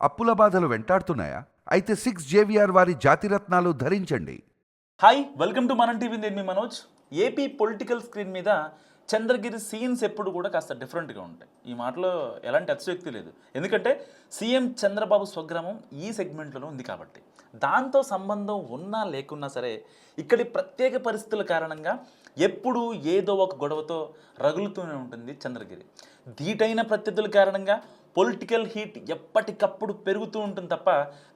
అప్పుల బాధలు వెంటాడుతున్నాయా? అయితే సిక్స్ జేవిఆర్ వారి జాతిరత్నాలు ధరించండి. Hi welcome to Manam TV నేను మీ మనోజ్ ఏపీ పొలిటికల్ స్క్రీన్ మీద చంద్రగిరి సీన్స్ ఎప్పుడు కూడా కాస్త డిఫరెంట్గా ఉంటాయి. ఈ మాటలో ఎలాంటి అతిశక్తి లేదు. ఎందుకంటే సీఎం చంద్రబాబు స్వగ్రామం ఈ సెగ్మెంట్లోనే ఉంది కాబట్టి. దాంతో సంబంధం ఉన్నా లేకున్నా సరే ఇక్కడి ప్రత్యేక పరిస్థితుల కారణంగా ఎప్పుడూ ఏదో ఒక గొడవతో రగులుతూనే ఉంటుంది చంద్రగిరి. ధీటైన ప్రత్యర్థుల కారణంగా పొలిటికల్ హీట్ ఎప్పటికప్పుడు పెరుగుతూ ఉంటుంది తప్ప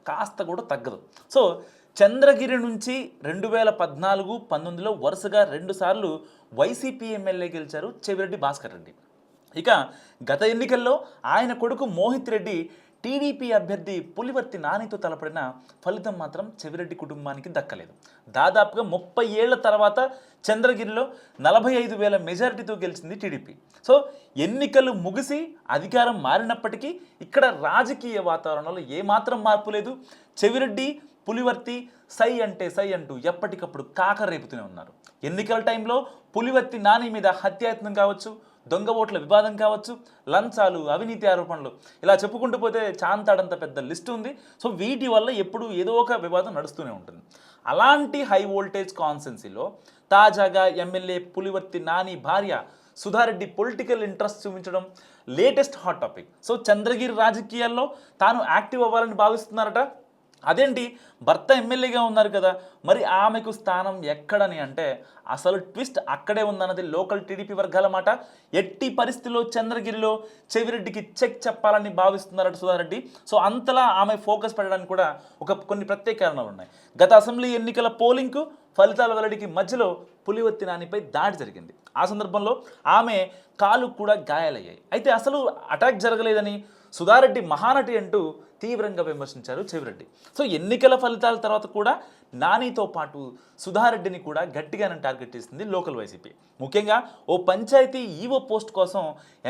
కాస్త కూడా తగ్గదు. సో చంద్రగిరి నుంచి రెండు వేల పద్నాలుగు పంతొమ్మిదిలో వరుసగా రెండుసార్లు వైసీపీ ఎమ్మెల్యే గెలిచారు చెవిరెడ్డి భాస్కర్ రెడ్డి. ఇక గత ఎన్నికల్లో ఆయన కొడుకు మోహిత్ రెడ్డి టీడీపీ అభ్యర్థి పులివర్తి నానితో తలపడిన ఫలితం మాత్రం చెవిరెడ్డి కుటుంబానికి దక్కలేదు. దాదాపుగా ముప్పై ఏళ్ళ తర్వాత చంద్రగిరిలో నలభై ఐదు వేల మెజారిటీతో గెలిచింది టీడీపీ. సో ఎన్నికలు ముగిసి అధికారం మారినప్పటికీ ఇక్కడ రాజకీయ వాతావరణంలో ఏమాత్రం మార్పు లేదు. చెవిరెడ్డి పులివర్తి సై అంటే సై అంటూ ఎప్పటికప్పుడు కాక రేపుతూనే ఉన్నారు. ఎన్నికల టైంలో పులివర్తి నాని మీద హత్యాయత్నం కావచ్చు దొంగ ఓట్ల వివాదం కావచ్చు లంచాలు అవినీతి ఆరోపణలు ఇలా చెప్పుకుంటూ పోతే చాంతాడంత పెద్ద లిస్ట్ ఉంది. సో వీటి వల్ల ఎప్పుడు ఏదో ఒక వివాదం నడుస్తూనే ఉంటుంది. అలాంటి హై వోల్టేజ్ కాన్సెన్సీలో తాజాగా ఎమ్మెల్యే పులివర్తి నాని భార్య సుధారెడ్డి పొలిటికల్ ఇంట్రెస్ట్ చూపించడం latest hot topic. So Chandragiri రాజకీయాల్లో తాను యాక్టివ్ అవ్వాలని భావిస్తున్నారట అదేంటి? భర్త ఎమ్మెల్యేగా ఉన్నారు కదా. మరి ఆమెకు స్థానం ఎక్కడని అంటే అసలు ట్విస్ట్ అక్కడే ఉందన్నది లోకల్ టీడీపీ వర్గాల మాట. ఎట్టి పరిస్థితిలో చంద్రగిరిలో చెవిరెడ్డికి చెక్ చెప్పాలని భావిస్తున్నారట సుధారెడ్డి. సో అంతలా ఆమె ఫోకస్ పెట్టడానికి కూడా ఒక కొన్ని ప్రత్యేక కారణాలు ఉన్నాయి. గత అసెంబ్లీ ఎన్నికల పోలింగ్కు ఫలితాల వెల్లడికి మధ్యలో పులివత్తి నానిపై దాడి జరిగింది. ఆ సందర్భంలో ఆమె కాలు కూడా గాయాలయ్యాయి. అయితే అసలు అటాక్ జరగలేదని సుధారెడ్డి మహానటి అంటూ తీవ్రంగా విమర్శించారు చెవిరెడ్డి. సో ఎన్నికల ఫలితాల తర్వాత కూడా నానితో పాటు సుధారెడ్డిని కూడా గట్టిగానే టార్గెట్ చేసింది లోకల్ వైసీపీ. ముఖ్యంగా ఓ పంచాయతీ ఈవో పోస్ట్ కోసం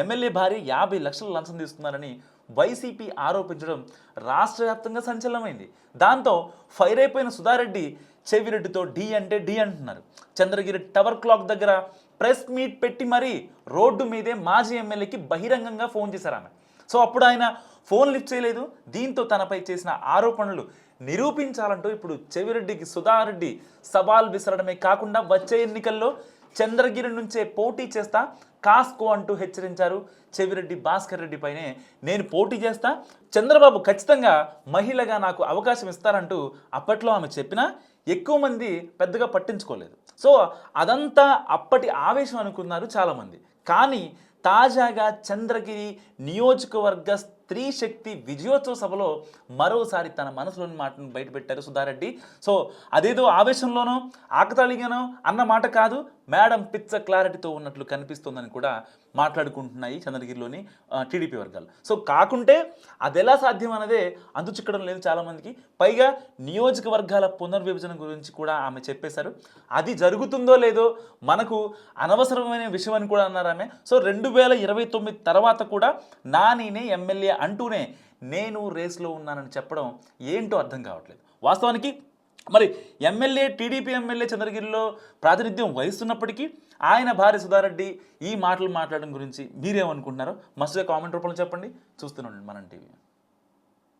ఎమ్మెల్యే భార్య యాభై లక్షల లంచం తీసుకున్నారని వైసీపీ ఆరోపించడం రాష్ట్ర వ్యాప్తంగా సంచలనమైంది. దాంతో ఫైర్ అయిపోయిన సుధారెడ్డి చెవిరెడ్డితో డి అంటే డి అంటున్నారు. చంద్రగిరి టవర్ క్లాక్ దగ్గర ప్రెస్ మీట్ పెట్టి మరీ రోడ్డు మీదే మాజీ ఎమ్మెల్యేకి బహిరంగంగా ఫోన్ చేశారు ఆమె. సో అప్పుడు ఆయన ఫోన్ లిఫ్ట్ చేయలేదు. దీంతో తనపై చేసిన ఆరోపణలు నిరూపించాలంటూ ఇప్పుడు చెవిరెడ్డికి సుధారెడ్డి సవాల్ విసరడమే కాకుండా వచ్చే ఎన్నికల్లో చంద్రగిరి నుంచే పోటీ చేస్తా కాస్కో అంటూ హెచ్చరించారు. చెవిరెడ్డి భాస్కర్ రెడ్డిపైనే నేను పోటీ చేస్తా చంద్రబాబు ఖచ్చితంగా మహిళగా నాకు అవకాశం ఇస్తారంటూ అప్పట్లో ఆమె చెప్పినా ఎక్కువ మంది పెద్దగా పట్టించుకోలేదు. సో అదంతా అప్పటి ఆవేశం అనుకున్నారు చాలామంది. కానీ తాజాగా చంద్రగిరి నియోజకవర్గ స్త్రీ శక్తి విజయోత్సవ సభలో మరోసారి తన మనసులోని మాటను బయటపెట్టారు సుధారెడ్డి సో అదేదో ఆవేశంలోనో ఆకతాళిగానో అన్న మాట కాదు మేడం పిచ్చ క్లారిటీతో ఉన్నట్లు కనిపిస్తోందని కూడా మాట్లాడుకుంటున్నాయి చంద్రగిరిలోని టీడీపీ వర్గాలు. సో కాకుంటే అది ఎలా సాధ్యం అన్నదే అందుచిక్కడం లేదు చాలామందికి. పైగా నియోజకవర్గాల పునర్విభజన గురించి కూడా ఆమె చెప్పేశారు. అది జరుగుతుందో లేదో మనకు అనవసరమైన విషయం అని కూడా అన్నారు ఆమె. సో రెండు వేల ఇరవై తొమ్మిది తర్వాత కూడా నానినే ఎమ్మెల్యే అంటూనే నేను రేస్లో ఉన్నానని చెప్పడం ఏంటో అర్థం కావట్లేదు. వాస్తవానికి మరి ఎమ్మెల్యే టీడీపీ ఎమ్మెల్యే చంద్రగిరిలో ప్రాతినిధ్యం వహిస్తున్నప్పటికీ ఆయన భార్య సుధారెడ్డి ఈ మాటలు మాట్లాడడం గురించి మీరేమనుకుంటున్నారో మస్తుగా కామెంట్ రూపంలో చెప్పండి. చూస్తున్నాను మనం టీవీ